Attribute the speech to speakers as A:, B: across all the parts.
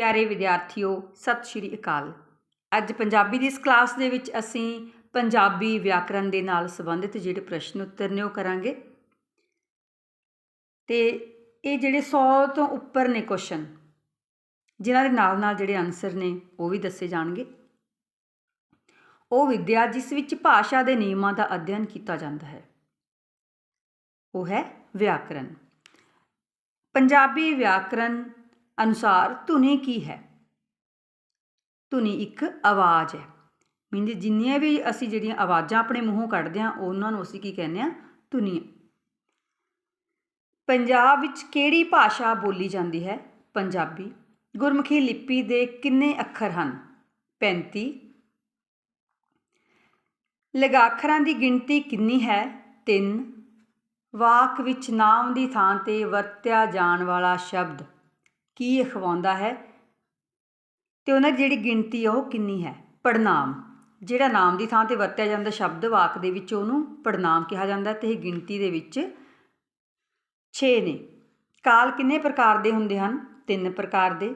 A: ਪਿਆਰੇ ਵਿਦਿਆਰਥੀਓ, ਸਤਿ ਸ਼੍ਰੀ ਅਕਾਲ। ਅੱਜ ਪੰਜਾਬੀ ਦੀ ਇਸ ਕਲਾਸ ਦੇ ਵਿੱਚ ਅਸੀਂ ਪੰਜਾਬੀ ਵਿਆਕਰਣ ਦੇ ਨਾਲ ਸੰਬੰਧਿਤ ਜਿਹੜੇ ਪ੍ਰਸ਼ਨ ਉੱਤਰ ਨੇ ਉਹ ਕਰਾਂਗੇ। ਤੇ ਇਹ ਜਿਹੜੇ 100 ਤੋਂ ਉੱਪਰ ਨੇ ਕੁਐਸਚਨ ਜਿਨ੍ਹਾਂ ਦੇ ਨਾਲ ਨਾਲ ਜਿਹੜੇ ਆਨਸਰ ਨੇ, ਉਹ ਵੀ ਦੱਸੇ ਜਾਣਗੇ। ਉਹ ਵਿਦਿਆ ਜਿਸ ਵਿੱਚ ਭਾਸ਼ਾ ਦੇ ਨਿਯਮਾਂ ਦਾ ਅਧਿਐਨ ਕੀਤਾ ਜਾਂਦਾ ਹੈ, ਉਹ ਹੈ ਵਿਆਕਰਣ ਪੰਜਾਬੀ ਵਿਆਕਰਣ ਅਨੁਸਾਰ ਧੁਨੀ ਕੀ ਹੈ? ਧੁਨੀ ਇੱਕ ਆਵਾਜ਼ ਹੈ। ਮੀਨਜ਼ ਜਿੰਨੀਆਂ ਵੀ ਅਸੀਂ ਜਿਹੜੀਆਂ ਆਵਾਜ਼ਾਂ ਆਪਣੇ ਮੂੰਹੋਂ ਕੱਢਦੇ ਹਾਂ, ਉਹਨਾਂ ਨੂੰ ਅਸੀਂ ਕੀ ਕਹਿੰਦੇ ਆ ਧੁਨੀਆਂ ਪੰਜਾਬ ਵਿੱਚ ਕਿਹੜੀ ਭਾਸ਼ਾ ਬੋਲੀ ਜਾਂਦੀ ਹੈ? ਪੰਜਾਬੀ। ਗੁਰਮੁਖੀ ਲਿਪੀ ਦੇ ਕਿੰਨੇ ਅੱਖਰ ਹਨ? 35 ਲਗਾਖਰਾਂ ਦੀ ਗਿਣਤੀ ਕਿੰਨੀ ਹੈ? 3 ਵਾਕ ਵਿੱਚ ਨਾਮ ਦੀ ਥਾਂ ਤੇ ਵਰਤਿਆ ਜਾਣ ਵਾਲਾ ਸ਼ਬਦ। ਕੀ ਅਖਵਾਉਂਦਾ ਹੈ ਤੇ ਉਹਨਾਂ ਦੀ ਜਿਹੜੀ ਗਿਣਤੀ ਆ ਉਹ ਕਿੰਨੀ ਹੈ? ਪੜਨਾਮ ਜਿਹੜਾ ਨਾਮ ਦੀ ਥਾਂ ਤੇ ਵਰਤਿਆ ਜਾਂਦਾ ਸ਼ਬਦ ਵਾਕ ਦੇ ਵਿੱਚ ਉਹਨੂੰ ਪੜਨਾਮ ਕਿਹਾ ਜਾਂਦਾ ਤੇ ਇਹ ਗਿਣਤੀ ਦੇ ਵਿੱਚ 6 ਨੇ। ਕਾਲ ਕਿੰਨੇ ਪ੍ਰਕਾਰ ਦੇ ਹੁੰਦੇ ਹਨ? ਤਿੰਨ ਪ੍ਰਕਾਰ ਦੇ।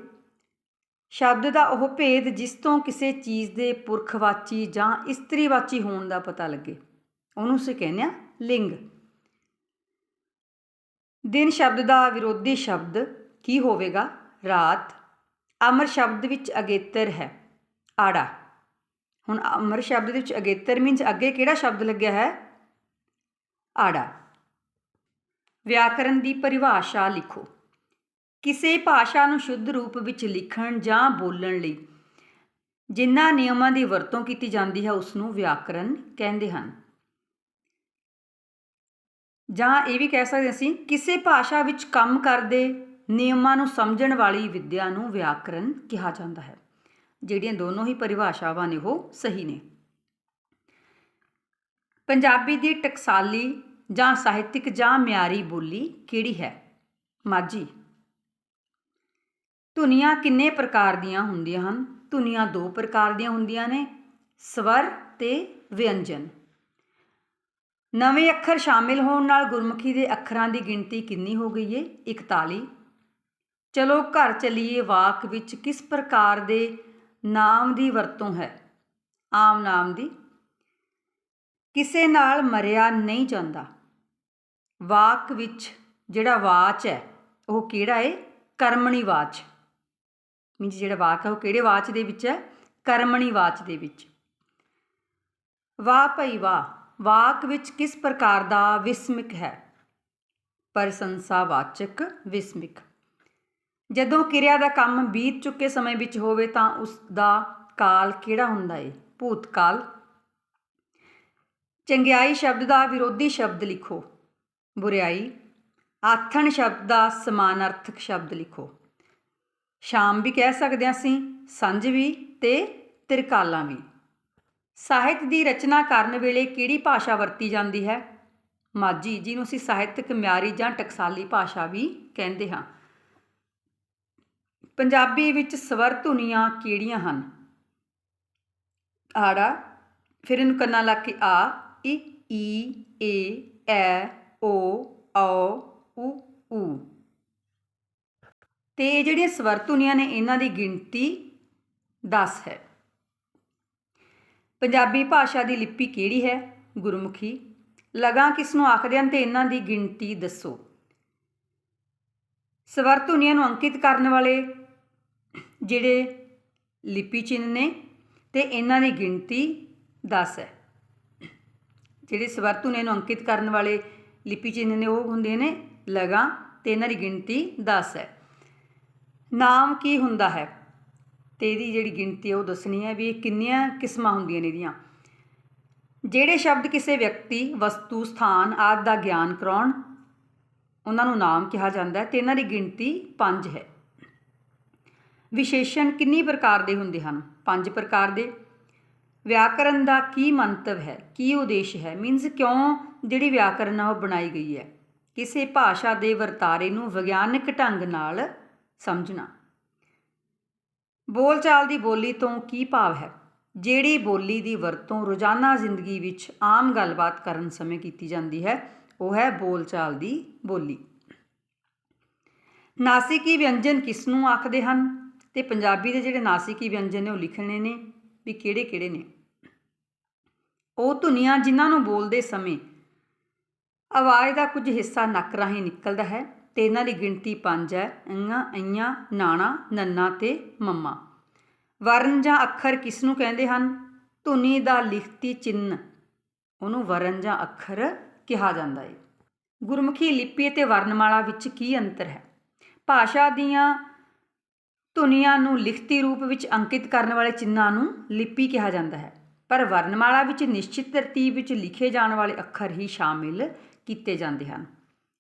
A: ਸ਼ਬਦ ਦਾ ਉਹ ਭੇਦ ਜਿਸ ਤੋਂ ਕਿਸੇ ਚੀਜ਼ ਦੇ ਪੁਰਖਵਾਚੀ ਜਾਂ ਇਸਤਰੀਵਾਚੀ ਹੋਣ ਦਾ ਪਤਾ ਲੱਗੇ। ਉਹਨੂੰ ਅਸੀਂ ਕਹਿੰਦੇ ਆ ਲਿੰਗ। ਦਿਨ ਸ਼ਬਦ ਦਾ ਵਿਰੋਧੀ ਸ਼ਬਦ ਕੀ ਹੋਵੇਗਾ? ਰਾਤ ਅਮਰ ਸ਼ਬਦ ਵਿੱਚ ਅਗੇਤਰ ਹੈ। ਆੜਾ। ਹੁਣ ਅਮਰ ਸ਼ਬਦ ਦੇ ਵਿੱਚ ਅਗੇਤਰ ਮੀਨਸ ਅੱਗੇ ਕਿਹੜਾ ਸ਼ਬਦ ਲੱਗਿਆ ਹੈ? ਆੜਾ। ਵਿਆਕਰਨ ਦੀ ਪਰਿਭਾਸ਼ਾ ਲਿਖੋ। ਕਿਸੇ ਭਾਸ਼ਾ ਨੂੰ ਸ਼ੁੱਧ ਰੂਪ ਵਿੱਚ ਲਿਖਣ ਜਾਂ ਬੋਲਣ ਲਈ ਜਿਨ੍ਹਾਂ ਨਿਯਮਾਂ ਦੀ ਵਰਤੋਂ ਕੀਤੀ ਜਾਂਦੀ ਹੈ ਉਸ ਨੂੰ ਵਿਆਕਰਣ ਕਹਿੰਦੇ ਹਨ। ਜਾਂ ਇਹ ਵੀ ਕਹਿ ਸਕਦੇ ਅਸੀਂ, ਕਿਸੇ ਭਾਸ਼ਾ ਵਿੱਚ ਕੰਮ ਕਰਦੇ ਨਿਯਮਾਂ ਨੂੰ ਸਮਝਣ ਵਾਲੀ ਵਿੱਦਿਆ ਨੂੰ ਵਿਆਕਰਨ ਕਿਹਾ ਜਾਂਦਾ ਹੈ। ਜਿਹੜੀਆਂ ਦੋਨੋਂ ਹੀ ਪਰਿਭਾਸ਼ਾਵਾਂ ਨੇ, ਉਹ ਸਹੀ ਨੇ। ਪੰਜਾਬੀ ਦੀ ਟਕਸਾਲੀ ਜਾਂ ਸਾਹਿਤਿਕ ਜਾਂ ਮਿਆਰੀ ਬੋਲੀ ਕਿਹੜੀ ਹੈ? ਮਾਝੀ। ਧੁਨੀਆਂ ਕਿੰਨੇ ਪ੍ਰਕਾਰ ਦੀਆਂ ਹੁੰਦੀਆਂ ਹਨ? ਧੁਨੀਆਂ ਦੋ ਪ੍ਰਕਾਰ ਦੀਆਂ ਹੁੰਦੀਆਂ ਨੇ, ਸਵਰ ਤੇ ਵਿਅੰਜਨ। ਨਵੇਂ ਅੱਖਰ ਸ਼ਾਮਿਲ ਹੋਣ ਨਾਲ ਗੁਰਮੁਖੀ ਦੇ ਅੱਖਰਾਂ ਦੀ ਗਿਣਤੀ ਕਿੰਨੀ ਹੋ ਗਈ ਏ? 41 ਚਲੋ ਘਰ ਚਲੀਏ ਵਾਕ ਵਿੱਚ, ਕਿਸ ਪ੍ਰਕਾਰ ਦੇ ਨਾਮ ਦੀ ਵਰਤੋਂ ਹੈ? ਆਮ ਨਾਮ ਦੀ, ਕਿਸੇ ਨਾਲ ਮਰਿਆ ਨਹੀਂ ਜਾਂਦਾ। ਵਾਕ ਵਿੱਚ ਜਿਹੜਾ ਵਾਚ ਹੈ, ਉਹ ਕਿਹੜਾ ਹੈ ਕਰਮਣੀ ਵਾਚ। ਮੀਨਸ ਜਿਹੜਾ ਵਾਕ ਹੈ, ਉਹ ਕਿਹੜੇ ਵਾਚ ਦੇ ਵਿੱਚ ਹੈ? ਕਰਮਣੀ ਵਾਚ ਦੇ ਵਿੱਚ। ਵਾਹ ਭਈ ਵਾਹ, ਵਾਕ ਵਿੱਚ ਕਿਸ ਪ੍ਰਕਾਰ ਦਾ ਵਿਸਮਿਕ ਹੈ? ਪ੍ਰਸ਼ੰਸਾਵਾਚਕ ਵਿਸਮਿਕ। ਜਦੋਂ ਕਿਰਿਆ ਦਾ ਕੰਮ ਬੀਤ ਚੁੱਕੇ ਸਮੇਂ ਵਿੱਚ ਹੋਵੇ ਤਾਂ ਉਸ ਦਾ ਕਾਲ ਕਿਹੜਾ ਹੁੰਦਾ ਹੈ ਭੂਤਕਾਲ। ਚੰਗਿਆਈ ਸ਼ਬਦ ਦਾ ਵਿਰੋਧੀ ਸ਼ਬਦ ਲਿਖੋ। ਬੁਰਿਆਈ ਆਥਣ ਸ਼ਬਦ ਦਾ ਸਮਾਨਾਰਥਕ ਸ਼ਬਦ ਲਿਖੋ। ਸ਼ਾਮ ਵੀ ਕਹਿ ਸਕਦੇ ਹਾਂ ਅਸੀਂ ਸੰਝ ਵੀ ਤੇ ਤਿਰਕਾਲਾਂ ਵੀ। ਸਾਹਿਤ ਦੀ ਰਚਨਾ ਕਰਨ ਵੇਲੇ ਕਿਹੜੀ ਭਾਸ਼ਾ ਵਰਤੀ ਜਾਂਦੀ ਹੈ? ਮਾਝੀ ਜਿਹਨੂੰ ਅਸੀਂ ਸਾਹਿਤਕ ਮਿਆਰੀ ਜਾਂ ਟਕਸਾਲੀ ਭਾਸ਼ਾ ਵੀ ਕਹਿੰਦੇ ਹਾਂ। ਪੰਜਾਬੀ ਵਿੱਚ ਸਵਰ ਧੁਨੀਆਂ ਕਿਹੜੀਆਂ ਹਨ? ਆੜਾ, ਫਿਰ ਇਹਨੂੰ ਕੰਨਾਂ ਲਾ ਕੇ ਆ, ਈ ਈ, ਏ, ਐ, ਓ ਔ ਉ ਊ ਤੇ ਇਹ ਜਿਹੜੀਆਂ ਸਵਰ ਧੁਨੀਆਂ ਨੇ, ਇਹਨਾਂ ਦੀ ਗਿਣਤੀ 10 ਹੈ। ਪੰਜਾਬੀ ਭਾਸ਼ਾ ਦੀ ਲਿਪੀ ਕਿਹੜੀ ਹੈ? ਗੁਰਮੁਖੀ। ਲਗਾ ਕਿਸ ਨੂੰ ਆਖਦੇ ਹਨ ਤੇ ਇਹਨਾਂ ਦੀ ਗਿਣਤੀ ਦੱਸੋ। ਸਵਰ ਧੁਨੀਆਂ ਨੂੰ ਅੰਕਿਤ ਕਰਨ ਵਾਲੇ ਜਿਹੜੇ ਲਿਪੀ ਚਿੰਨ੍ਹ ਨੇ ਤੇ ਇਹਨਾਂ ਦੀ ਗਿਣਤੀ 10 ਹੈ। ਜਿਹੜੇ ਸਵਰ ਧੁਨੀਆਂ ਨੂੰ ਅੰਕਿਤ ਕਰਨ ਵਾਲੇ ਲਿਪੀ ਚਿੰਨ੍ਹ ਨੇ ਉਹ ਹੁੰਦੇ ਨੇ ਲਗਾ ਤੇ ਇਹਨਾਂ ਦੀ ਗਿਣਤੀ 10 ਹੈ। ਨਾਮ ਕੀ ਹੁੰਦਾ ਹੈ? ਤੇ ਇਹਦੀ ਜਿਹੜੀ ਗਿਣਤੀ ਹੈ ਉਹ ਦੱਸਣੀ ਹੈ ਵੀ ਇਹ ਕਿੰਨੀਆਂ ਕਿਸਮਾਂ ਹੁੰਦੀਆਂ ਨੇ ਇਹਦੀਆਂ। ਜਿਹੜੇ ਸ਼ਬਦ ਕਿਸੇ ਵਿਅਕਤੀ, ਵਸਤੂ, ਸਥਾਨ ਆਦਿ ਦਾ ਗਿਆਨ ਕਰਾਉਣ, ਉਹਨਾਂ ਨੂੰ ਨਾਮ ਕਿਹਾ ਜਾਂਦਾ ਹੈ ਤੇ ਇਹਨਾਂ ਦੀ ਗਿਣਤੀ 5 ਹੈ। ਵਿਸ਼ੇਸ਼ਣ ਕਿੰਨੀ ਪ੍ਰਕਾਰ ਦੇ ਹੁੰਦੇ ਹਨ? ਪੰਜ ਪ੍ਰਕਾਰ ਦੇ। ਵਿਆਕਰਨ ਦਾ ਕੀ ਮੰਤਵ ਹੈ? ਕੀ ਉਦੇਸ਼ ਹੈ? ਮੀਨਸ ਕਿਉਂ ਜਿਹੜੀ ਵਿਆਕਰਨ ਆ ਉਹ ਬਣਾਈ ਗਈ ਹੈ? ਕਿਸੇ ਭਾਸ਼ਾ ਦੇ ਵਰਤਾਰੇ ਨੂੰ ਵਿਗਿਆਨਕ ਢੰਗ ਨਾਲ ਸਮਝਣਾ। ਬੋਲਚਾਲ ਦੀ ਬੋਲੀ ਤੋਂ ਕੀ ਭਾਵ ਹੈ? ਜਿਹੜੀ ਬੋਲੀ ਦੀ ਵਰਤੋਂ ਰੋਜ਼ਾਨਾ ਜ਼ਿੰਦਗੀ ਵਿੱਚ ਆਮ ਗੱਲਬਾਤ ਕਰਨ ਸਮੇਂ ਕੀਤੀ ਜਾਂਦੀ ਹੈ, ਉਹ ਹੈ ਬੋਲਚਾਲ ਦੀ ਬੋਲੀ। ਨਾਸਿਕੀ ਵਿਅੰਜਨ ਕਿਸ ਨੂੰ ਆਖਦੇ ਹਨ? ਤੇ ਪੰਜਾਬੀ ਦੇ ਜਿਹੜੇ ਨਾਸਿਕੀ ਵਿਅੰਜਨ ਨੇ ਉਹ ਲਿਖਣੇ ਨੇ ਵੀ ਕਿਹੜੇ ਕਿਹੜੇ ਨੇ। ਉਹ ਧੁਨੀਆਂ ਜਿਨ੍ਹਾਂ ਨੂੰ ਬੋਲਦੇ ਸਮੇਂ ਆਵਾਜ਼ ਦਾ ਕੁਝ ਹਿੱਸਾ ਨੱਕ ਰਾਹੀਂ ਨਿਕਲਦਾ ਹੈ ਤੇ ਇਹਨਾਂ ਦੀ ਗਿਣਤੀ 5 ਹੈ ਅੰਗਾ ਅਈਆਂ, ਨਾਣਾ, ਨੰਨਾ ਤੇ ਮੰਮਾ। ਵਰਨ ਜਾਂ ਅੱਖਰ ਕਿਸ ਨੂੰ ਕਹਿੰਦੇ ਹਨ? ਧੁਨੀ ਦਾ ਲਿਖਤੀ ਚਿੰਨ ਉਹਨੂੰ ਵਰਨ ਜਾਂ ਅੱਖਰ ਕਿਹਾ ਜਾਂਦਾ ਹੈ ਗੁਰਮੁਖੀ ਲਿਪੀ ਅਤੇ ਵਰਣਮਾਲਾ ਵਿੱਚ ਕੀ ਅੰਤਰ ਹੈ? ਭਾਸ਼ਾ ਦੀਆਂ ਧੁਨੀਆਂ ਨੂੰ ਲਿਖਤੀ ਰੂਪ ਵਿੱਚ ਅੰਕਿਤ ਕਰਨ ਵਾਲੇ ਚਿੰਨ੍ਹਾਂ ਨੂੰ ਲਿਪੀ ਕਿਹਾ ਜਾਂਦਾ ਹੈ। ਪਰ ਵਰਣਮਾਲਾ ਵਿੱਚ ਨਿਸ਼ਚਿਤ ਤਰਤੀਬ ਵਿੱਚ ਲਿਖੇ ਜਾਣ ਵਾਲੇ ਅੱਖਰ ਹੀ ਸ਼ਾਮਿਲ ਕੀਤੇ ਜਾਂਦੇ ਹਨ।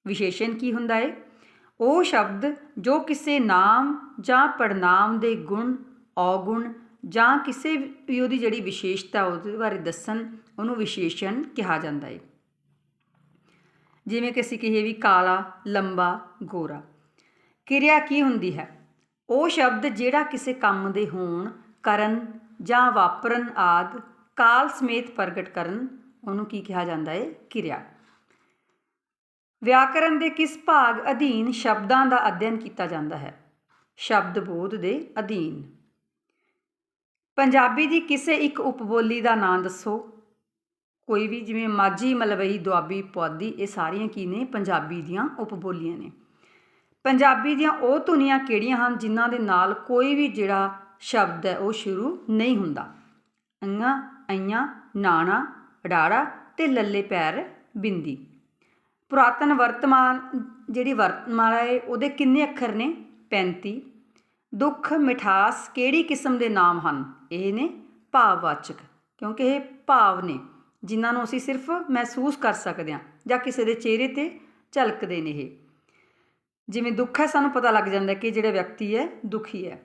A: ਵਿਸ਼ੇਸ਼ਣ ਕੀ ਹੁੰਦਾ ਹੈ ਉਹ ਸ਼ਬਦ ਜੋ ਕਿਸੇ ਨਾਮ ਜਾਂ ਪੜਨਾਮ ਦੇ ਗੁਣ, ਔਗੁਣ ਜਾਂ ਕਿਸੇ ਵੀ ਉਹਦੀ ਜਿਹੜੀ ਵਿਸ਼ੇਸ਼ਤਾ ਉਹਦੇ ਬਾਰੇ ਦੱਸਣ, ਉਹਨੂੰ ਵਿਸ਼ੇਸ਼ਣ ਕਿਹਾ ਜਾਂਦਾ ਹੈ ਜਿਵੇਂ ਕਿ ਅਸੀਂ ਕਹੀਏ ਵੀ ਕਾਲਾ, ਲੰਬਾ, ਗੋਰਾ। ਕਿਰਿਆ ਕੀ ਹੁੰਦੀ ਹੈ? ਉਹ ਸ਼ਬਦ ਜਿਹੜਾ ਕਿਸੇ ਕੰਮ ਦੇ ਹੋਣ, ਕਰਨ ਜਾਂ ਵਾਪਰਨ ਆਦ ਕਾਲ ਸਮੇਤ ਪ੍ਰਗਟ ਕਰਨ, ਉਹਨੂੰ ਕੀ ਕਿਹਾ ਜਾਂਦਾ ਹੈ ਕਿਰਿਆ। ਵਿਆਕਰਨ ਦੇ ਕਿਸ ਭਾਗ ਅਧੀਨ ਸ਼ਬਦਾਂ ਦਾ ਅਧਿਐਨ ਕੀਤਾ ਜਾਂਦਾ ਹੈ? ਸ਼ਬਦ ਬੋਧ ਦੇ ਅਧੀਨ। ਪੰਜਾਬੀ ਦੀ ਕਿਸੇ ਇੱਕ ਉਪਬੋਲੀ ਦਾ ਨਾਂ ਦੱਸੋ। ਕੋਈ ਵੀ ਜਿਵੇਂ ਮਾਝੀ, ਮਲਵਈ, ਦੁਆਬੀ, ਪੁਆਧੀ ਇਹ ਸਾਰੀਆਂ ਕੀ ਨੇ? ਪੰਜਾਬੀ ਦੀਆਂ ਉਪਬੋਲੀਆਂ ਨੇ। ਪੰਜਾਬੀ ਦੀਆਂ ਉਹ ਧੁਨੀਆਂ ਕਿਹੜੀਆਂ ਹਨ ਜਿਨ੍ਹਾਂ ਦੇ ਨਾਲ ਕੋਈ ਵੀ ਜਿਹੜਾ ਸ਼ਬਦ ਹੈ ਉਹ ਸ਼ੁਰੂ ਨਹੀਂ ਹੁੰਦਾ? ਅੰਗਾ, ਅਈਆਂ, ਨਾਣਾ ੜਾੜਾ ਤੇ ਲੱਲੇ ਪੈਰ ਬਿੰਦੀ। ਪੁਰਾਤਨ ਵਰਤਮਾਨ ਜਿਹੜੀ ਵਰਤਮਾਲਾ ਹੈ ਉਹਦੇ ਕਿੰਨੇ ਅੱਖਰ ਨੇ? 35 ਦੁੱਖ, ਮਿਠਾਸ ਕਿਹੜੀ ਕਿਸਮ ਦੇ ਨਾਮ ਹਨ? ਇਹ ਨੇ ਭਾਵਵਾਚਕ, ਕਿਉਂਕਿ ਇਹ ਭਾਵ ਨੇ, ਜਿਨ੍ਹਾਂ ਨੂੰ ਅਸੀਂ ਸਿਰਫ ਮਹਿਸੂਸ ਕਰ ਸਕਦੇ ਹਾਂ ਜਾਂ ਕਿਸੇ ਦੇ ਚਿਹਰੇ ਤੇ ਝਲਕਦੇ ਨੇ ਇਹ। ਜਿਵੇਂ ਦੁੱਖ ਹੈ, ਸਾਨੂੰ ਪਤਾ ਲੱਗ ਜਾਂਦਾ ਕਿ ਜਿਹੜਾ ਵਿਅਕਤੀ ਹੈ, ਦੁਖੀ ਹੈ।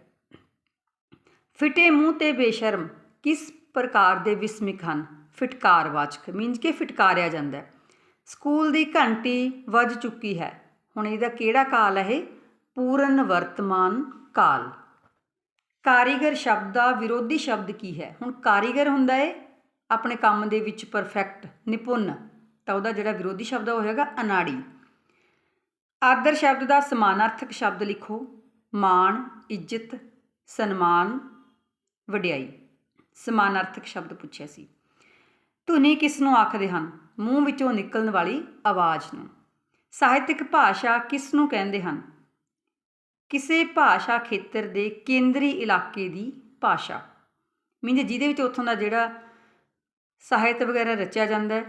A: ਫਿਟੇ ਮੂੰਹ ਤੇ ਬੇਸ਼ਰਮ ਕਿਸ ਪ੍ਰਕਾਰ ਦੇ ਵਿਸਮਿਕ ਹਨ? ਫਿਟਕਾਰਵਾਚਕ ਮੀਨਸ ਕਿ ਫਿਟਕਾਰਿਆ ਜਾਂਦਾ ਸਕੂਲ ਦੀ ਘੰਟੀ ਵੱਜ ਚੁੱਕੀ ਹੈ। ਹੁਣ ਇਹਦਾ ਕਿਹੜਾ ਕਾਲ ਹੈ? ਇਹ ਪੂਰਨ ਵਰਤਮਾਨ ਕਾਲ। ਕਾਰੀਗਰ ਸ਼ਬਦ ਦਾ ਵਿਰੋਧੀ ਸ਼ਬਦ ਕੀ ਹੈ? ਹੁਣ ਕਾਰੀਗਰ ਹੁੰਦਾ ਹੈ, ਆਪਣੇ ਕੰਮ ਦੇ ਵਿੱਚ ਪਰਫੈਕਟ ਨਿਪੁੰਨ। ਤਾਂ ਉਹਦਾ ਜਿਹੜਾ ਵਿਰੋਧੀ ਸ਼ਬਦ ਉਹ ਹੈਗਾ ਅਨਾੜੀ। ਆਦਰ ਸ਼ਬਦ ਦਾ ਸਮਾਨਾਰਥਕ ਸ਼ਬਦ ਲਿਖੋ। ਮਾਣ, ਇੱਜ਼ਤ, ਸਨਮਾਨ, ਵਡਿਆਈ। ਸਮਾਨਾਰਥਕ ਸ਼ਬਦ ਪੁੱਛਿਆ ਸੀ। ਧੁਨੀ ਕਿਸ ਨੂੰ ਆਖਦੇ ਹਨ? ਮੂੰਹ ਵਿੱਚੋਂ ਨਿਕਲਣ ਵਾਲੀ ਆਵਾਜ਼ ਨੂੰ। ਸਾਹਿਤਿਕ ਭਾਸ਼ਾ ਕਿਸ ਨੂੰ ਕਹਿੰਦੇ ਹਨ? ਕਿਸੇ ਭਾਸ਼ਾ ਖੇਤਰ ਦੇ ਕੇਂਦਰੀ ਇਲਾਕੇ ਦੀ ਭਾਸ਼ਾ। ਮੀਨਸ ਜਿਹਦੇ ਵਿੱਚ ਉੱਥੋਂ ਦਾ ਜਿਹੜਾ ਸਾਹਿਤ ਵਗੈਰਾ ਰਚਿਆ ਜਾਂਦਾ ਹੈ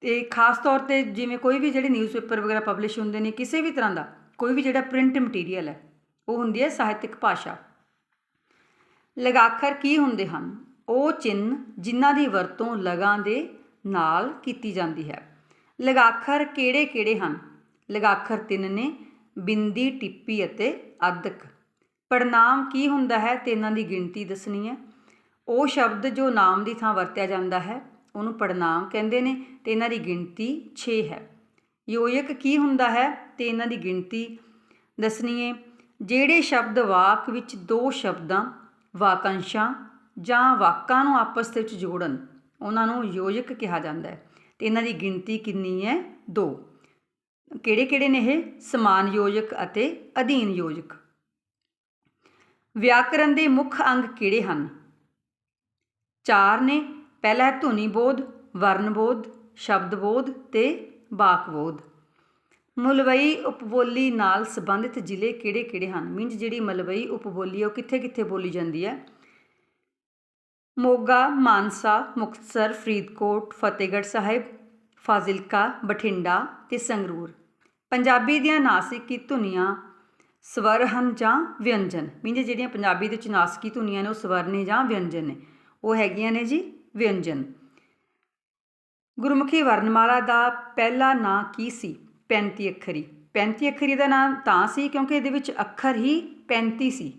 A: ਤੇ ਖਾਸ ਤੌਰ ਤੇ ਜਿਵੇਂ ਕੋਈ ਵੀ ਜਿਹੜੇ ਨਿਊਜ਼ਪੇਪਰ ਵਗੈਰਾ ਪਬਲਿਸ਼ ਹੁੰਦੇ ਨੇ, ਕਿਸੇ ਵੀ ਤਰ੍ਹਾਂ ਦਾ, ਕੋਈ ਵੀ ਜਿਹੜਾ ਪ੍ਰਿੰਟ ਮਟੀਰੀਅਲ ਹੈ, ਉਹ ਹੁੰਦੀ ਹੈ ਸਾਹਿਤਿਕ ਭਾਸ਼ਾ। ਲਗਾਖਰ ਕੀ ਹੁੰਦੇ ਹਨ? ਉਹ ਚਿੰਨ ਜਿਨ੍ਹਾਂ ਦੀ ਵਰਤੋਂ ਲਗਾਂ ਦੇ ਨਾਲ ਕੀਤੀ ਜਾਂਦੀ ਹੈ। ਲਗਾਖਰ ਕਿਹੜੇ-ਕਿਹੜੇ ਹਨ? ਲਗਾਖਰ ਤਿੰਨ ਨੇ, ਬਿੰਦੀ, ਟਿੱਪੀ ਅਤੇ ਅੱਧਕ ਪੜਨਾਮ ਕੀ ਹੁੰਦਾ ਹੈ? ਤੇ ਇਹਨਾਂ ਦੀ ਗਿਣਤੀ ਦੱਸਣੀ ਹੈ। ਉਹ ਸ਼ਬਦ ਜੋ ਨਾਮ ਦੀ ਥਾਂ ਵਰਤਿਆ ਜਾਂਦਾ ਹੈ ਉਹਨੂੰ ਪੜਨਾਮ ਕਹਿੰਦੇ ਨੇ ਤੇ ਇਹਨਾਂ ਦੀ ਗਿਣਤੀ 6 ਹੈ। ਯੋਜਕ ਕੀ ਹੁੰਦਾ ਹੈ ਤੇ ਇਹਨਾਂ ਦੀ ਗਿਣਤੀ ਦੱਸਣੀ ਹੈ ਜਿਹੜੇ ਸ਼ਬਦ ਵਾਕ ਵਿੱਚ ਦੋ ਸ਼ਬਦਾਂ, ਵਾਕੰਸ਼ਾਂ ਜਾਂ ਵਾਕਾਂ ਨੂੰ ਆਪਸ ਦੇ ਵਿੱਚ ਜੋੜਨ, ਉਹਨਾਂ ਨੂੰ ਯੋਜਕ ਕਿਹਾ ਜਾਂਦਾ ਹੈ। ਤੇ ਇਹਨਾਂ ਦੀ ਗਿਣਤੀ ਕਿੰਨੀ ਹੈ? 2 ਕਿਹੜੇ ਕਿਹੜੇ ਨੇ ਇਹ? ਸਮਾਨ ਯੋਜਕ ਅਤੇ ਅਧੀਨ ਯੋਜਕ। ਵਿਆਕਰਨ ਦੇ ਮੁੱਖ ਅੰਗ ਕਿਹੜੇ ਹਨ? ਚਾਰ ਨੇ ਪਹਿਲਾ ਹੈ ਧੁਨੀ ਬੋਧ ਵਰਨ ਬੋਧ ਸ਼ਬਦ ਬੋਧ ਤੇ ਵਾਕ ਬੋਧ ਮਲਵਈ ਉਪਬੋਲੀ ਨਾਲ ਸੰਬੰਧਿਤ ਜ਼ਿਲ੍ਹੇ ਕਿਹੜੇ-ਕਿਹੜੇ ਹਨ? ਮੀਨਸ ਜਿਹੜੀ ਮਲਵਈ ਉਪਬੋਲੀ ਹੈ ਉਹ ਕਿੱਥੇ-ਕਿੱਥੇ ਬੋਲੀ ਜਾਂਦੀ ਹੈ? ਮੋਗਾ, ਮਾਨਸਾ, ਮੁਕਤਸਰ, ਫਰੀਦਕੋਟ, ਫਤਿਹਗੜ੍ਹ ਸਾਹਿਬ, ਫਾਜ਼ਿਲਕਾ, ਬਠਿੰਡਾ ਤੇ ਸੰਗਰੂਰ। ਪੰਜਾਬੀ ਦੀਆਂ ਨਾਸਿਕੀ ਧੁਨੀਆਂ ਸਵਰ ਹਨ ਜਾਂ ਵਿਅੰਜਨ? ਮੀਨਸ ਜਿਹੜੀਆਂ ਪੰਜਾਬੀ ਦੇ ਵਿੱਚ ਨਾਸਿਕੀ ਧੁਨੀਆਂ ਨੇ ਉਹ ਸਵਰ ਨੇ ਜਾਂ ਵਿਅੰਜਨ ਨੇ? ਉਹ ਹੈਗੀਆਂ ਨੇ ਜੀ ਵਿਅੰਜਨ। ਗੁਰਮੁਖੀ ਵਰਣਮਾਲਾ ਦਾ ਪਹਿਲਾ ਨਾਂ ਕੀ ਸੀ? 35 ਅੱਖਰੀ। 35 ਅੱਖਰੀ ਦਾ ਨਾਮ ਤਾਂ ਸੀ ਕਿਉਂਕਿ ਇਹਦੇ ਵਿੱਚ ਅੱਖਰ ਹੀ 35 ਸੀ।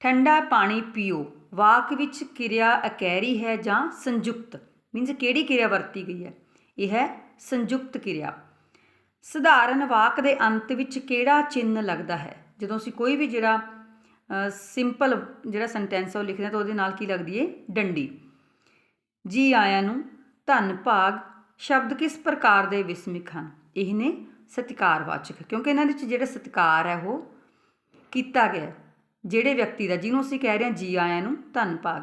A: ਠੰਡਾ ਪਾਣੀ ਪੀਓ। ਵਾਕ ਵਿੱਚ ਕਿਰਿਆ ਅਕੈਰੀ ਹੈ ਜਾਂ ਸੰਯੁਕਤ? ਮੀਨਸ ਕਿਹੜੀ ਕਿਰਿਆ ਵਰਤੀ ਗਈ ਹੈ? ਇਹ ਹੈ ਸੰਯੁਕਤ ਕਿਰਿਆ। ਸਧਾਰਨ ਵਾਕ ਦੇ ਅੰਤ ਵਿੱਚ ਕਿਹੜਾ ਚਿੰਨ੍ਹ ਲੱਗਦਾ ਹੈ? ਜਦੋਂ ਅਸੀਂ ਕੋਈ ਵੀ ਜਿਹੜਾ ਸਿੰਪਲ ਜਿਹੜਾ ਸੈਂਟੈਂਸ ਉਹ ਲਿਖਦੇ ਹਾਂ ਤਾਂ ਉਹਦੇ ਨਾਲ ਕੀ ਲੱਗਦੀ ਹੈ ਡੰਡੀ। ਜੀ ਆਇਆਂ ਨੂੰ ਧੰਨ ਭਾਗ ਸ਼ਬਦ ਕਿਸ ਪ੍ਰਕਾਰ ਦੇ ਵਿਸਮਿਕ ਹਨ? ਇਹ ਨੇ ਸਤਿਕਾਰਵਾਚਕ ਕਿਉਂਕਿ ਇਹਨਾਂ ਦੇ ਵਿੱਚ ਜਿਹੜਾ ਸਤਿਕਾਰ ਹੈ ਉਹ ਕੀਤਾ ਗਿਆ ਜਿਹੜੇ ਵਿਅਕਤੀ ਦਾ, ਜਿਹਨੂੰ ਅਸੀਂ ਕਹਿ ਰਹੇ ਹਾਂ ਜੀ ਆਇਆਂ ਨੂੰ ਧੰਨ ਭਾਗ।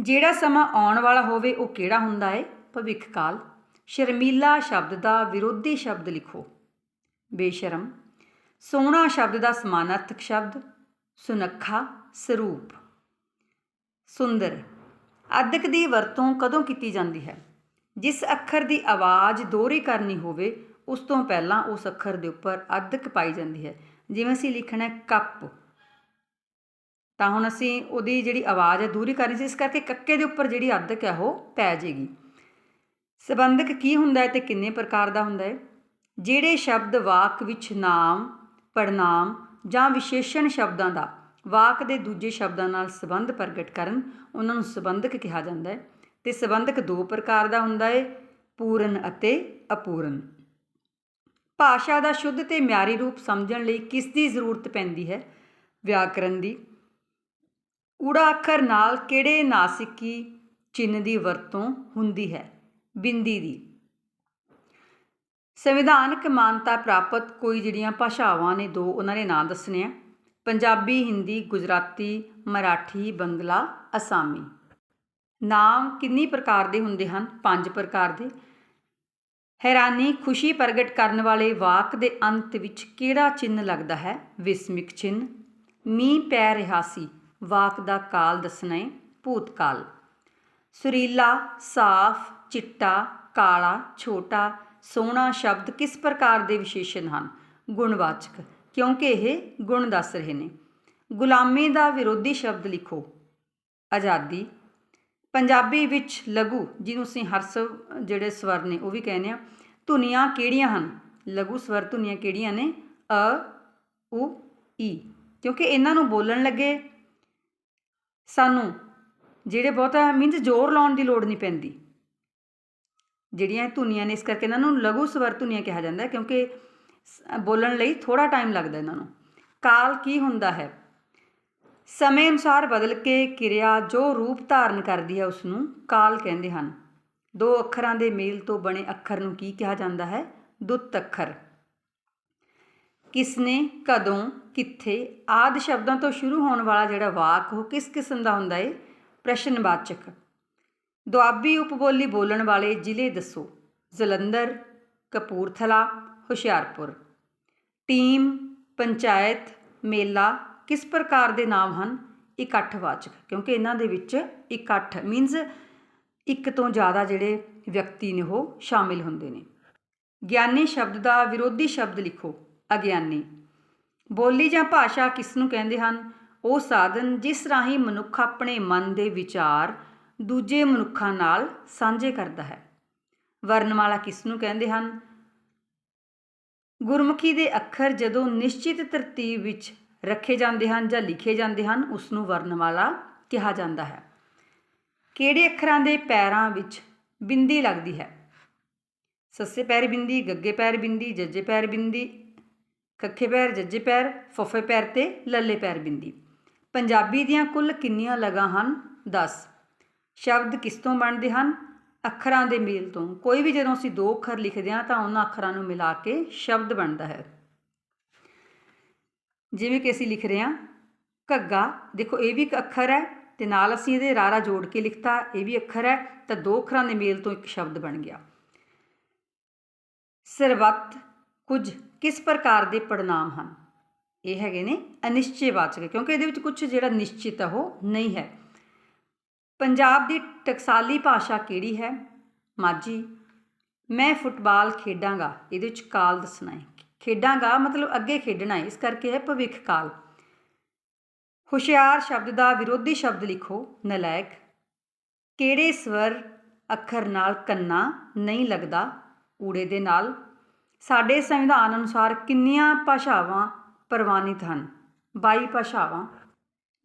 A: ਜਿਹੜਾ ਸਮਾਂ ਆਉਣ ਵਾਲਾ ਹੋਵੇ, ਉਹ ਕਿਹੜਾ ਹੁੰਦਾ ਹੈ? ਭਵਿੱਖ ਕਾਲ ਸ਼ਰਮੀਲਾ ਸ਼ਬਦ ਦਾ ਵਿਰੋਧੀ ਸ਼ਬਦ ਲਿਖੋ। ਬੇਸ਼ਰਮ। ਸੋਹਣਾ ਸ਼ਬਦ ਦਾ ਸਮਾਨਾਰਥਕ ਸ਼ਬਦ। ਸੁਨੱਖਾ ਸਰੂਪ। ਸੁੰਦਰ। ਅਦਕ ਦੀ ਵਰਤੋਂ ਕਦੋਂ ਕੀਤੀ ਜਾਂਦੀ ਹੈ? ਜਿਸ ਅੱਖਰ ਦੀ ਆਵਾਜ਼ ਦੋਹਰੀ ਕਰਨੀ ਹੋਵੇ, ਉਸ ਤੋਂ ਪਹਿਲਾਂ ਉਸ ਅੱਖਰ ਦੇ ਉੱਪਰ ਅਦਕ ਪਾਈ ਜਾਂਦੀ ਹੈ। ਜਿਵੇਂ ਅਸੀਂ ਲਿਖਣਾ ਕੱਪ। ਤਾਂ ਹੁਣ ਅਸੀਂ ਉਹਦੀ ਜਿਹੜੀ ਆਵਾਜ਼ ਹੈ ਦੂਰੀ ਕਰਨੀ ਸੀ, ਇਸ ਕਰਕੇ ਕੱਕੇ ਦੇ ਉੱਪਰ ਜਿਹੜੀ ਅਦਕ ਹੈ ਉਹ ਪੈ ਜਾਏਗੀ। ਸਬੰਧਕ ਕੀ ਹੁੰਦਾ ਹੈ ਤੇ ਕਿੰਨੇ ਪ੍ਰਕਾਰ ਦਾ ਹੁੰਦਾ ਹੈ? ਜਿਹੜੇ ਸ਼ਬਦ ਵਾਕ ਵਿੱਚ ਨਾਮ ਪੜਨਾਮ ਜਾਂ ਵਿਸ਼ੇਸ਼ਣ ਸ਼ਬਦਾਂ ਦਾ ਵਾਕ ਦੇ ਦੂਜੇ ਸ਼ਬਦਾਂ ਨਾਲ ਸੰਬੰਧ ਪ੍ਰਗਟ ਕਰਨ ਉਹਨਾਂ ਨੂੰ ਸੰਬੰਧਕ ਕਿਹਾ ਜਾਂਦਾ ਹੈ ਤੇ ਸੰਬੰਧਕ ਦੋ ਪ੍ਰਕਾਰ ਦਾ ਹੁੰਦਾ ਹੈ, ਪੂਰਨ ਅਤੇ ਅਪੂਰਨ। ਭਾਸ਼ਾ ਦਾ ਸ਼ੁੱਧ ਤੇ ਮਿਆਰੀ ਰੂਪ ਸਮਝਣ ਲਈ ਕਿਸ ਦੀ ਜ਼ਰੂਰਤ ਪੈਂਦੀ ਹੈ? ਵਿਆਕਰਨ ਦੀ। ਊੜਾ ਅੱਖਰ ਨਾਲ ਕਿਹੜੇ ਨਾਸਿਕੀ ਚਿੰਨ੍ਹ ਦੀ ਵਰਤੋਂ ਹੁੰਦੀ ਹੈ? ਬਿੰਦੀ ਦੀ। ਸੰਵਿਧਾਨਕ ਮਾਨਤਾ ਪ੍ਰਾਪਤ ਕੋਈ ਜਿਹੜੀਆਂ ਭਾਸ਼ਾਵਾਂ ਨੇ ਦੋ ਉਹਨਾਂ ਦੇ ਨਾਂ ਦੱਸਣੇ ਆ। ਪੰਜਾਬੀ, ਹਿੰਦੀ, ਗੁਜਰਾਤੀ, ਮਰਾਠੀ, ਬੰਗਲਾ, ਅਸਾਮੀ। ਨਾਮ ਕਿੰਨੀ ਪ੍ਰਕਾਰ ਦੇ ਹੁੰਦੇ ਹਨ? ਪੰਜ ਪ੍ਰਕਾਰ ਦੇ। ਹੈਰਾਨੀ, ਖੁਸ਼ੀ ਪ੍ਰਗਟ ਕਰਨ ਵਾਲੇ ਵਾਕ ਦੇ ਅੰਤ ਵਿੱਚ ਕਿਹੜਾ ਚਿੰਨ੍ਹ ਲੱਗਦਾ ਹੈ? ਵਿਸਮਿਕ ਚਿੰਨ੍ਹ। ਮੀਂਹ ਪੈ ਰਿਹਾ ਸੀ। ਵਾਕ ਦਾ ਕਾਲ ਦੱਸਣਾ ਹੈ ਭੂਤਕਾਲ। ਸੁਰੀਲਾ, ਸਾਫ਼, ਚਿੱਟਾ, ਕਾਲਾ, ਛੋਟਾ, ਸੋਹਣਾ ਸ਼ਬਦ ਕਿਸ ਪ੍ਰਕਾਰ ਦੇ ਵਿਸ਼ੇਸ਼ਣ ਹਨ? ਗੁਣਵਾਚਕ। ਕਿਉਂਕਿ ਇਹ ਗੁਣ ਦੱਸ ਰਹੇ ਨੇ। ਗੁਲਾਮੀ ਦਾ ਵਿਰੋਧੀ ਸ਼ਬਦ ਲਿਖੋ। ਆਜ਼ਾਦੀ। ਪੰਜਾਬੀ ਵਿੱਚ ਲਘੂ, ਜਿਹਨੂੰ ਅਸੀਂ ਹਰਸਵ ਜਿਹੜੇ ਸਵਰ ਨੇ, ਉਹ ਵੀ ਕਹਿੰਦੇ ਆ ਧੁਨੀਆਂ ਕਿਹੜੀਆਂ ਹਨ? ਲਘੂ ਸਵਰ ਧੁਨੀਆਂ ਕਿਹੜੀਆਂ ਨੇ? ਅ, ਉ, ਈ। ਕਿਉਂਕਿ ਇਹਨਾਂ ਨੂੰ ਬੋਲਣ ਲੱਗੇ ਸਾਨੂੰ ਜਿਹੜੇ ਬਹੁਤਾ ਮੀਨਸ ਜ਼ੋਰ ਲਾਉਣ ਦੀ ਲੋੜ ਨਹੀਂ ਪੈਂਦੀ। ਜਿਹੜੀਆਂ ਧੁਨੀਆਂ ਨੇ, ਇਸ ਕਰਕੇ ਇਹਨਾਂ ਨੂੰ ਲਘੂ ਸਵਰ ਧੁਨੀਆਂ ਕਿਹਾ ਜਾਂਦਾ ਕਿਉਂਕਿ ਬੋਲਣ ਲਈ ਥੋੜਾ ਟਾਈਮ ਲੱਗਦਾ ਇਹਨਾਂ ਨੂੰ। ਕਾਲ ਕੀ ਹੁੰਦਾ ਹੈ? ਸਮੇਂ ਅਨੁਸਾਰ ਬਦਲ ਕੇ ਕਿਰਿਆ ਜੋ ਰੂਪ ਧਾਰਨ ਕਰਦੀ ਹੈ ਉਸ ਨੂੰ ਕਾਲ ਕਹਿੰਦੇ ਹਨ। ਦੋ ਅੱਖਰਾਂ ਦੇ ਮੇਲ ਤੋਂ ਬਣੇ ਅੱਖਰ ਨੂੰ ਕੀ ਕਿਹਾ ਜਾਂਦਾ ਹੈ? ਦੁੱਤ ਅੱਖਰ। ਕਿਸਨੇ, ਕਦੋਂ, ਕਿੱਥੇ ਆਦਿ ਸ਼ਬਦਾਂ ਤੋਂ ਸ਼ੁਰੂ ਹੋਣ ਵਾਲਾ ਜਿਹੜਾ ਵਾਕ, ਉਹ ਕਿਸ ਕਿਸਮ ਦਾ ਹੁੰਦਾ ਹੈ ਪ੍ਰਸ਼ਨਵਾਚਕ। ਦੁਆਬੀ ਉਪਬੋਲੀ ਬੋਲਣ ਵਾਲੇ ਜ਼ਿਲ੍ਹੇ ਦੱਸੋ। ਜਲੰਧਰ, ਕਪੂਰਥਲਾ ਹੁਸ਼ਿਆਰਪੁਰ। ਟੀਮ, ਪੰਚਾਇਤ, ਮੇਲਾ ਕਿਸ ਪ੍ਰਕਾਰ ਦੇ ਨਾਮ ਹਨ? ਇਕੱਠਵਾਚਕ ਕਿਉਂਕਿ ਇਹਨਾਂ ਦੇ ਵਿੱਚ ਇਕੱਠ ਮੀਨਜ਼ ਇੱਕ ਤੋਂ ਜ਼ਿਆਦਾ ਜਿਹੜੇ ਵਿਅਕਤੀ ਨੇ ਉਹ ਸ਼ਾਮਿਲ ਹੁੰਦੇ ਨੇ। ਗਿਆਨੀ ਸ਼ਬਦ ਦਾ ਵਿਰੋਧੀ ਸ਼ਬਦ ਲਿਖੋ, ਅਗਿਆਨੀ। ਬੋਲੀ ਜਾਂ ਭਾਸ਼ਾ ਕਿਸ ਨੂੰ ਕਹਿੰਦੇ ਹਨ? ਉਹ ਸਾਧਨ ਜਿਸ ਰਾਹੀਂ ਮਨੁੱਖ ਆਪਣੇ ਮਨ ਦੇ ਵਿਚਾਰ ਦੂਜੇ ਮਨੁੱਖਾਂ ਨਾਲ ਸਾਂਝੇ ਕਰਦਾ ਹੈ। ਵਰਣਮਾਲਾ ਕਿਸ ਨੂੰ ਕਹਿੰਦੇ ਹਨ? ਗੁਰਮੁਖੀ ਦੇ ਅੱਖਰ ਜਦੋਂ ਨਿਸ਼ਚਿਤ ਤਰਤੀਬ ਵਿੱਚ ਰੱਖੇ ਜਾਂਦੇ ਹਨ ਜਾਂ ਲਿਖੇ ਜਾਂਦੇ ਹਨ ਉਸ ਨੂੰ ਵਰਣਮਾਲਾ ਕਿਹਾ ਜਾਂਦਾ ਹੈ। ਕਿਹੜੇ ਅੱਖਰਾਂ ਦੇ ਪੈਰਾਂ ਵਿੱਚ ਬਿੰਦੀ ਲੱਗਦੀ ਹੈ? ਸੱਸੇ ਪੈਰ ਬਿੰਦੀ, ਗੱਗੇ ਪੈਰ ਬਿੰਦੀ, ਜੱਜੇ ਪੈਰ ਬਿੰਦੀ, ਕੱਖੇ ਪੈਰ, ਜੱਜੇ ਪੈਰ, ਫਫੇ ਪੈਰ ਤੇ ਲੱਲੇ ਪੈਰ ਬਿੰਦੀ। ਪੰਜਾਬੀ ਦੀਆਂ ਕੁੱਲ ਕਿੰਨੀਆਂ ਲਗਾਂ ਹਨ? 10 ਸ਼ਬਦ ਕਿਸ ਤੋਂ ਬਣਦੇ ਹਨ? ਅੱਖਰਾਂ ਦੇ ਮੇਲ ਤੋਂ। ਕੋਈ ਵੀ ਜਦੋਂ ਅਸੀਂ ਦੋ ਅੱਖਰ ਲਿਖਦੇ ਹਾਂ ਤਾਂ ਉਹਨਾਂ ਅੱਖਰਾਂ ਨੂੰ ਮਿਲਾ ਕੇ ਸ਼ਬਦ ਬਣਦਾ ਹੈ। ਜਿਵੇਂ ਕਿ ਅਸੀਂ ਲਿਖ ਰਹੇ ਹਾਂ, ਘੱਗਾ, ਦੇਖੋ ਇਹ ਵੀ ਇੱਕ ਅੱਖਰ ਹੈ ਤੇ ਨਾਲ ਅਸੀਂ ਇਹਦੇ ਰਾਰਾ ਜੋੜ ਕੇ ਲਿਖਤਾ, ਇਹ ਵੀ ਅੱਖਰ ਹੈ, ਤਾਂ ਦੋ ਅੱਖਰਾਂ ਦੇ ਮੇਲ ਤੋਂ ਇੱਕ ਸ਼ਬਦ ਬਣ ਗਿਆ। ਸਰਬੱਤ ਕੁਝ ਕਿਸ ਪ੍ਰਕਾਰ ਦੇ ਪੜਨਾਮ ਹਨ? ਇਹ ਹੈਗੇ ਨੇ ਅਨਿਸ਼ਚੈਵਾਚਕ ਕਿਉਂਕਿ ਇਹਦੇ ਵਿੱਚ ਕੁਝ ਜਿਹੜਾ ਨਿਸ਼ਚਿਤ ਹੈ ਉਹ ਨਹੀਂ ਹੈ। ਪੰਜਾਬ ਦੀ ਟਕਸਾਲੀ ਭਾਸ਼ਾ ਕਿਹੜੀ ਹੈ? ਮਾਝੀ। ਮੈਂ ਫੁੱਟਬਾਲ ਖੇਡਾਂਗਾ, ਇਹਦੇ ਵਿੱਚ ਕਾਲ ਦੱਸਣਾ ਹੈ। ਖੇਡਾਂਗਾ ਮਤਲਬ ਅੱਗੇ ਖੇਡਣਾ ਹੈ, ਇਸ ਕਰਕੇ ਹੈ ਭਵਿੱਖ ਕਾਲ। ਹੁਸ਼ਿਆਰ ਸ਼ਬਦ ਦਾ ਵਿਰੋਧੀ ਸ਼ਬਦ ਲਿਖੋ, ਨਲਾਇਕ। ਕਿਹੜੇ ਸਵਰ ਅੱਖਰ ਨਾਲ ਕੰਨਾ ਨਹੀਂ ਲੱਗਦਾ, ਊੜੇ ਦੇ ਨਾਲ? ਸਾਡੇ ਸੰਵਿਧਾਨ ਅਨੁਸਾਰ ਕਿੰਨੀਆਂ ਭਾਸ਼ਾਵਾਂ ਪ੍ਰਵਾਨਿਤ ਹਨ? 22 ਭਾਸ਼ਾਵਾਂ।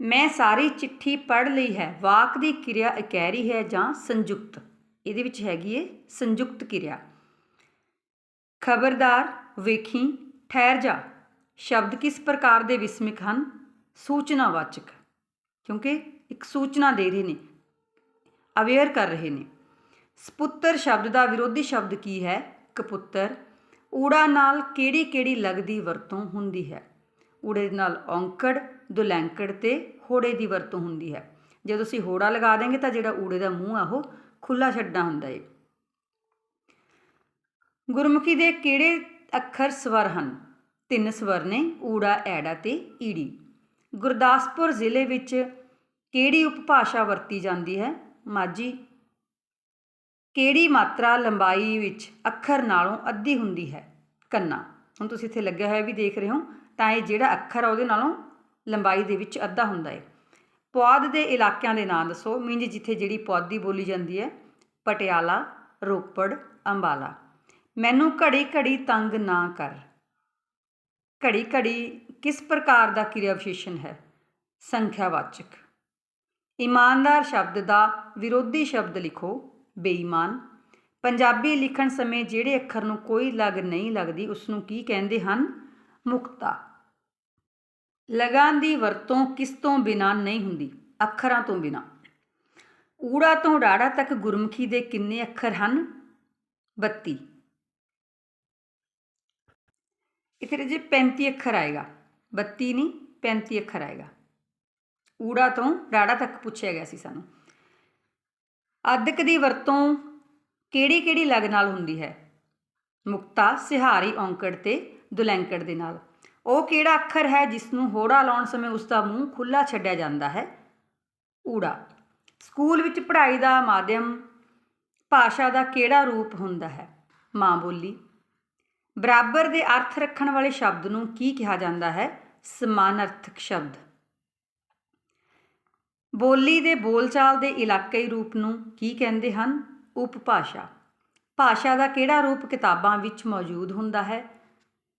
A: ਮੈਂ ਸਾਰੀ ਚਿੱਠੀ ਪੜ੍ਹ ਲਈ ਹੈ। ਵਾਕ ਦੀ ਕਿਰਿਆ ਇਕਹਿਰੀ ਹੈ ਜਾਂ ਸੰਯੁਕਤ? ਇਹਦੇ ਵਿੱਚ ਹੈਗੀ ਏ ਸੰਯੁਕਤ ਕਿਰਿਆ। ਖਬਰਦਾਰ, ਵੇਖੀ, ਠਹਿਰ ਜਾ। ਸ਼ਬਦ ਕਿਸ ਪ੍ਰਕਾਰ ਦੇ ਵਿਸਮਿਕ ਹਨ? ਸੂਚਨਾਵਾਚਕ। ਕਿਉਂਕਿ ਇੱਕ ਸੂਚਨਾ ਦੇ ਰਹੇ ਨੇ, ਅਵੇਅਰ ਕਰ ਰਹੇ ਨੇ। ਸਪੁੱਤਰ ਸ਼ਬਦ ਦਾ ਵਿਰੋਧੀ ਸ਼ਬਦ ਕੀ ਹੈ? ਕਪੁੱਤਰ। ਊੜਾ ਨਾਲ ਕਿਹੜੀ ਕਿਹੜੀ ਲਗਦੀ ਵਰਤੋਂ ਹੁੰਦੀ ਹੈ? ਊੜੇ ਦੇ ਨਾਲ ਔਂਕੜ, ਦੁਲੈਂਕੜ ਤੇ ਹੋੜੇ ਦੀ ਵਰਤੋਂ ਹੁੰਦੀ ਹੈ। ਜਦੋਂ ਅਸੀਂ ਹੋੜਾ ਲਗਾ ਦੇਂਗੇ ਤਾਂ ਜਿਹੜਾ ਊੜੇ ਦਾ ਮੂੰਹ ਆ ਉਹ ਖੁੱਲਾ ਛੱਡਣਾ ਹੁੰਦਾ ਏ। ਗੁਰਮੁਖੀ ਦੇ ਕਿਹੜੇ ਅੱਖਰ ਸਵਰ ਹਨ? ਤਿੰਨ ਸਵਰ ਨੇ, ਊੜਾ, ਐੜਾ ਤੇ ਈੜੀ। ਗੁਰਦਾਸਪੁਰ ਜ਼ਿਲ੍ਹੇ ਵਿੱਚ ਕਿਹੜੀ ਉਪਭਾਸ਼ਾ ਵਰਤੀ ਜਾਂਦੀ ਹੈ? ਮਾਝੀ। ਕਿਹੜੀ ਮਾਤਰਾ ਲੰਬਾਈ ਵਿੱਚ ਅੱਖਰ ਨਾਲੋਂ ਅੱਧੀ ਹੁੰਦੀ ਹੈ? ਕੰਨਾ। ਹੁਣ ਤੁਸੀਂ ਇੱਥੇ ਲੱਗਿਆ ਹੋਇਆ ਵੀ ਦੇਖ ਰਹੇ ਹੋ। ਤਾਂ ਇਹ ਜਿਹੜਾ ਅੱਖਰ ਆ ਉਹਦੇ ਨਾਲੋਂ ਲੰਬਾਈ ਦੇ ਵਿੱਚ ਅੱਧਾ ਹੁੰਦਾ ਹੈ ਪੁਆਧ ਦੇ ਇਲਾਕਿਆਂ ਦੇ ਨਾਂ ਦੱਸੋ। ਮੀਨਜ ਜਿੱਥੇ ਜਿਹੜੀ ਪੁਆਧੀ ਬੋਲੀ ਜਾਂਦੀ ਹੈ ਪਟਿਆਲਾ, ਰੋਪੜ, ਅੰਬਾਲਾ। ਮੈਨੂੰ ਘੜੀ ਘੜੀ ਤੰਗ ਨਾ ਕਰ। ਘੜੀ ਘੜੀ ਕਿਸ ਪ੍ਰਕਾਰ ਦਾ ਕਿਰਿਆ ਵਿਸ਼ੇਸ਼ਣ ਹੈ? ਸੰਖਿਆਵਾਚਕ। ਇਮਾਨਦਾਰ ਸ਼ਬਦ ਦਾ ਵਿਰੋਧੀ ਸ਼ਬਦ ਲਿਖੋ, ਬੇਈਮਾਨ। ਪੰਜਾਬੀ ਲਿਖਣ ਸਮੇਂ ਜਿਹੜੇ ਅੱਖਰ ਨੂੰ ਕੋਈ ਲਗ ਨਹੀਂ ਲੱਗਦੀ ਉਸ ਨੂੰ ਕੀ ਕਹਿੰਦੇ ਹਨ? ਮੁਕਤਾ। ਲਗਾਨ ਦੀ ਵਰਤੋਂ ਕਿਸ ਤੋਂ ਬਿਨਾ ਨਹੀਂ ਹੁੰਦੀ? ਅੱਖਰਾਂ ਤੋਂ ਬਿਨਾ। ਊੜਾ ਤੋਂ ਡਾੜਾ ਤੱਕ ਗੁਰਮੁਖੀ ਦੇ ਕਿੰਨੇ ਅੱਖਰ ਹਨ? 32 ਇਥੇ ਜੇ 35 ਅੱਖਰ ਆਏਗਾ। 32 ਨਹੀਂ 35 ਅੱਖਰ ਆਏਗਾ। ਊੜਾ ਤੋਂ ਡਾੜਾ ਤੱਕ ਪੁੱਛਿਆ ਗਿਆ ਸੀ ਸਾਨੂੰ। ਅੱਧਕ ਦੀ ਵਰਤੋਂ ਕਿਹੜੀ ਕਿਹੜੀ ਲਗ ਨਾਲ ਹੁੰਦੀ ਹੈ? ਮੁਕਤਾ, ਸਿਹਾਰੀ, ਔਂਕੜ ਤੇ ਦੁਲੈਂਕੜ ਦੇ ਨਾਲ। ਉਹ ਕਿਹੜਾ ਅੱਖਰ ਹੈ ਜਿਸ ਨੂੰ ਹੋੜਾ ਲਾਉਣ ਸਮੇਂ ਉਸ ਦਾ ਮੂੰਹ ਖੁੱਲਾ ਛੱਡਿਆ ਜਾਂਦਾ ਹੈ? ਊੜਾ। ਸਕੂਲ ਵਿੱਚ ਪੜ੍ਹਾਈ ਦਾ ਮਾਧਿਅਮ, ਭਾਸ਼ਾ ਦਾ ਕਿਹੜਾ ਰੂਪ ਹੁੰਦਾ ਹੈ? ਮਾਂ ਬੋਲੀ। ਬਰਾਬਰ ਦੇ ਅਰਥ ਰੱਖਣ ਵਾਲੇ ਸ਼ਬਦ ਨੂੰ ਕੀ ਕਿਹਾ ਜਾਂਦਾ ਹੈ? ਸਮਾਨਾਰਥਕ ਸ਼ਬਦ। ਬੋਲੀ ਦੇ ਬੋਲਚਾਲ ਦੇ ਇਲਾਕਾਈ ਰੂਪ ਨੂੰ ਕੀ ਕਹਿੰਦੇ ਹਨ? ਉਪਭਾਸ਼ਾ। ਭਾਸ਼ਾ ਦਾ ਕਿਹੜਾ ਰੂਪ ਕਿਤਾਬਾਂ ਵਿੱਚ ਮੌਜੂਦ ਹੁੰਦਾ ਹੈ?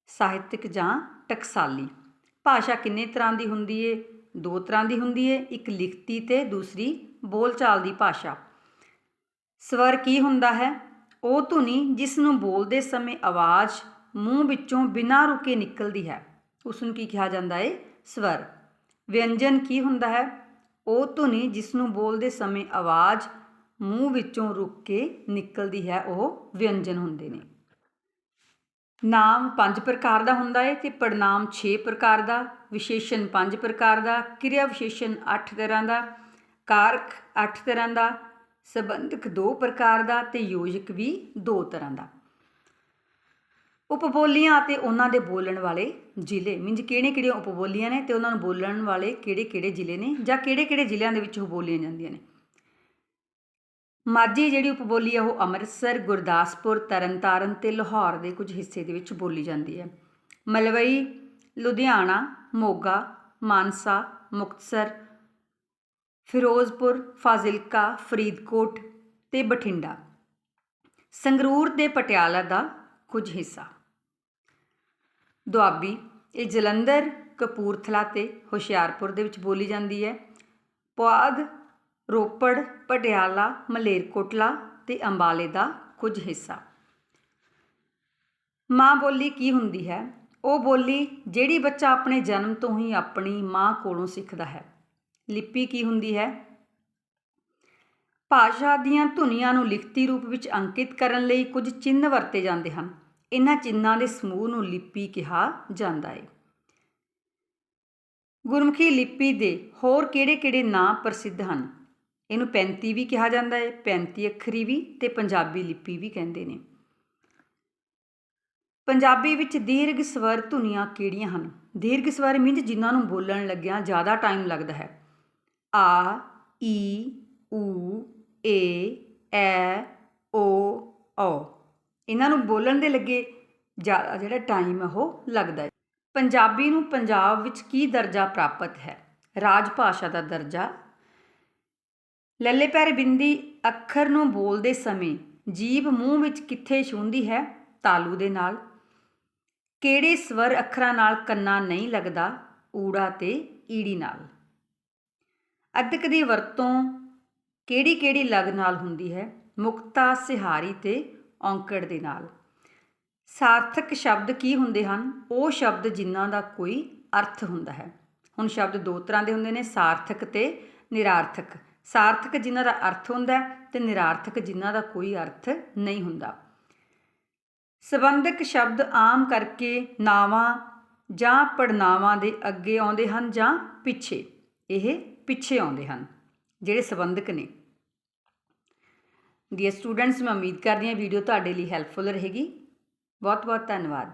A: ਸਾਹਿਤਿਕ ਜਾਂ ਟਕਸਾਲੀ। ਭਾਸ਼ਾ ਕਿੰਨੇ ਤਰ੍ਹਾਂ ਦੀ ਹੁੰਦੀ ਏ? ਦੋ ਤਰ੍ਹਾਂ ਦੀ ਹੁੰਦੀ ਏ, ਇੱਕ ਲਿਖਤੀ ਤੇ ਦੂਸਰੀ ਬੋਲਚਾਲ ਦੀ ਭਾਸ਼ਾ। ਸਵਰ ਕੀ ਹੁੰਦਾ ਹੈ? ਉਹ ਧੁਨੀ ਜਿਸ ਨੂੰ ਬੋਲਦੇ ਸਮੇਂ ਆਵਾਜ਼ ਮੂੰਹ ਵਿੱਚੋਂ ਬਿਨਾਂ ਰੁਕੇ ਨਿਕਲਦੀ ਹੈ। ਉਸ ਨੂੰ ਕੀ ਕਿਹਾ ਜਾਂਦਾ ਏ? ਸਵਰ। ਵਿਅੰਜਨ ਕੀ ਹੁੰਦਾ ਹੈ? ਉਹ ਧੁਨੀ ਜਿਸ ਨੂੰ ਬੋਲਦੇ ਸਮੇਂ ਆਵਾਜ਼ ਮੂੰਹ ਵਿੱਚੋਂ ਰੁਕ ਕੇ ਨਿਕਲਦੀ ਹੈ, ਉਹ ਵਿਅੰਜਨ ਹੁੰਦੇ ਨੇ। ਨਾਮ ਪੰਜ ਪ੍ਰਕਾਰ ਦਾ ਹੁੰਦਾ ਹੈ ਤੇ ਪੜਨਾਮ 6 ਪ੍ਰਕਾਰ ਦਾ, ਵਿਸ਼ੇਸ਼ਣ ਪੰਜ ਪ੍ਰਕਾਰ ਦਾ, ਕਿਰਿਆ ਵਿਸ਼ੇਸ਼ਣ 8 ਤਰ੍ਹਾਂ ਦਾ, ਕਾਰਕ 8 ਤਰ੍ਹਾਂ ਦਾ, ਸੰਬੰਧਕ 2 ਪ੍ਰਕਾਰ ਦਾ ਤੇ ਯੋਜਕ ਵੀ 2 ਤਰ੍ਹਾਂ ਦਾ। ਉਪਬੋਲੀਆਂ ਅਤੇ ਉਹਨਾਂ ਦੇ ਬੋਲਣ ਵਾਲੇ ਜ਼ਿਲ੍ਹੇ, ਮੀਨਜ ਕਿਹੜੇ ਕਿਹੜੇ ਉਪਬੋਲੀਆਂ ਨੇ ਤੇ ਉਹਨਾਂ ਨੂੰ ਬੋਲਣ ਵਾਲੇ ਕਿਹੜੇ ਕਿਹੜੇ ਜ਼ਿਲ੍ਹੇ ਨੇ ਜਾਂ ਕਿਹੜੇ ਕਿਹੜੇ ਜ਼ਿਲ੍ਹਿਆਂ ਦੇ ਵਿੱਚ ਉਹ ਬੋਲੀਆਂ ਜਾਂਦੀਆਂ ਨੇ? ਮਾਝੀ ਜਿਹੜੀ ਉਪਬੋਲੀ ਆ ਉਹ ਅੰਮ੍ਰਿਤਸਰ, ਗੁਰਦਾਸਪੁਰ, ਤਰਨਤਾਰਨ ਤੇ ਲਾਹੌਰ ਦੇ ਕੁਝ ਹਿੱਸੇ ਦੇ ਵਿੱਚ ਬੋਲੀ ਜਾਂਦੀ ਹੈ। ਮਲਵਈ, ਲੁਧਿਆਣਾ, ਮੋਗਾ, ਮਾਨਸਾ, ਮੁਕਤਸਰ, ਫਿਰੋਜ਼ਪੁਰ, ਫਾਜ਼ਿਲਕਾ, ਫਰੀਦਕੋਟ ਤੇ ਬਠਿੰਡਾ। ਸੰਗਰੂਰ ਤੇ ਪਟਿਆਲਾ ਦਾ ਕੁਝ ਹਿੱਸਾ। ਦੁਆਬੀ, ਇਹ ਜਲੰਧਰ, ਕਪੂਰਥਲਾ ਤੇ ਹੁਸ਼ਿਆਰਪੁਰ ਦੇ ਵਿੱਚ ਬੋਲੀ ਜਾਂਦੀ ਹੈ। ਪੁਆਧ ਰੋਪੜ, ਪਟਿਆਲਾ, ਮਲੇਰਕੋਟਲਾ ਅਤੇ ਅੰਬਾਲੇ ਦਾ ਕੁਝ ਹਿੱਸਾ। ਮਾਂ ਬੋਲੀ ਕੀ ਹੁੰਦੀ ਹੈ? ਉਹ ਬੋਲੀ ਜਿਹੜੀ ਬੱਚਾ ਆਪਣੇ ਜਨਮ ਤੋਂ ਹੀ ਆਪਣੀ ਮਾਂ ਕੋਲੋਂ ਸਿੱਖਦਾ ਹੈ। ਲਿਪੀ ਕੀ ਹੁੰਦੀ ਹੈ? ਭਾਸ਼ਾ ਦੀਆਂ ਧੁਨੀਆਂ ਨੂੰ ਲਿਖਤੀ ਰੂਪ ਵਿੱਚ ਅੰਕਿਤ ਕਰਨ ਲਈ ਕੁਝ ਚਿੰਨ੍ਹ ਵਰਤੇ ਜਾਂਦੇ ਹਨ। ਇਹਨਾਂ ਚਿੰਨ੍ਹਾਂ ਦੇ ਸਮੂਹ ਨੂੰ ਲਿਪੀ ਕਿਹਾ ਜਾਂਦਾ ਹੈ ਗੁਰਮੁਖੀ ਲਿਪੀ ਦੇ ਹੋਰ ਕਿਹੜੇ-ਕਿਹੜੇ ਨਾਂ ਪ੍ਰਸਿੱਧ ਹਨ? ਇਹਨੂੰ 35 ਵੀ ਕਿਹਾ ਜਾਂਦਾ ਹੈ 35 ਅੱਖਰੀ ਵੀ ਤੇ ਪੰਜਾਬੀ ਲਿਪੀ ਵੀ ਕਹਿੰਦੇ ਨੇ। ਪੰਜਾਬੀ ਵਿੱਚ ਦੀਰਘ ਸਵਰ ਧੁਨੀਆਂ ਕਿਹੜੀਆਂ ਹਨ? ਦੀਰਘ ਸਵਰ ਮੀਨਸ ਜਿਨ੍ਹਾਂ ਨੂੰ ਬੋਲਣ ਲੱਗਿਆਂ ਜ਼ਿਆਦਾ ਟਾਈਮ ਲੱਗਦਾ ਹੈ। ਆ, ਈ, ਊ, ਏ, ਐ, ਓ ਔ ਇਹਨਾਂ ਨੂੰ ਬੋਲਣ ਦੇ ਲੱਗੇ ਜ਼ਿਆਦਾ ਜਿਹੜਾ ਟਾਈਮ ਉਹ ਲੱਗਦਾ ਹੈ। ਪੰਜਾਬੀ ਨੂੰ ਪੰਜਾਬ ਵਿੱਚ ਕੀ ਦਰਜਾ ਪ੍ਰਾਪਤ ਹੈ? ਰਾਜ ਭਾਸ਼ਾ ਦਾ ਦਰਜਾ ਲੱਲੇ ਪੈਰ ਬਿੰਦੀ ਅੱਖਰ ਨੂੰ ਬੋਲਦੇ ਸਮੇਂ ਜੀਭ ਮੂੰਹ ਵਿੱਚ ਕਿੱਥੇ ਛੂੰਦੀ ਹੈ? ਤਾਲੂ ਦੇ ਨਾਲ। ਕਿਹੜੇ ਸਵਰ ਅੱਖਰਾਂ ਨਾਲ ਕੰਨਾ ਨਹੀਂ ਲੱਗਦਾ? ਊੜਾ ਤੇ ਈੜੀ ਨਾਲ। ਅਧਿਕ ਦੀ ਵਰਤੋਂ ਕਿਹੜੀ ਕਿਹੜੀ ਲਗ ਨਾਲ ਹੁੰਦੀ ਹੈ? ਮੁਕਤਾ, ਸਿਹਾਰੀ ਤੇ ਔਂਕੜ ਦੇ ਨਾਲ। ਸਾਰਥਕ ਸ਼ਬਦ ਕੀ ਹੁੰਦੇ ਹਨ? ਉਹ ਸ਼ਬਦ ਜਿਨ੍ਹਾਂ ਦਾ ਕੋਈ ਅਰਥ ਹੁੰਦਾ ਹੈ। ਹੁਣ ਸ਼ਬਦ ਦੋ ਤਰ੍ਹਾਂ ਦੇ ਹੁੰਦੇ ਨੇ, ਸਾਰਥਕ ਤੇ ਨਿਰਾਰਥਕ। ਸਾਰਥਕ ਜਿਨ੍ਹਾਂ ਦਾ ਅਰਥ ਹੁੰਦਾ ਹੈ ਤੇ ਨਿਰਾਰਥਕ ਜਿਨ੍ਹਾਂ ਦਾ ਕੋਈ ਅਰਥ ਨਹੀਂ ਹੁੰਦਾ। ਸਬੰਧਕ ਸ਼ਬਦ ਆਮ ਕਰਕੇ ਨਾਵਾਂ ਜਾਂ ਪੜਨਾਵਾਂ ਦੇ ਅੱਗੇ ਆਉਂਦੇ ਹਨ ਜਾਂ ਪਿੱਛੇ, ਇਹ ਪਿੱਛੇ ਆਉਂਦੇ ਹਨ, ਜਿਹੜੇ ਸੰਬੰਧਕ ਨੇ। ਡੀਅਰ ਸਟੂਡੈਂਟਸ ਮੈਂ ਉਮੀਦ ਕਰਦੀ ਹਾਂ ਵੀਡੀਓ ਤੁਹਾਡੇ ਲਈ ਹੈਲਪਫੁਲ ਰਹੇਗੀ। ਬਹੁਤ ਬਹੁਤ ਧੰਨਵਾਦ।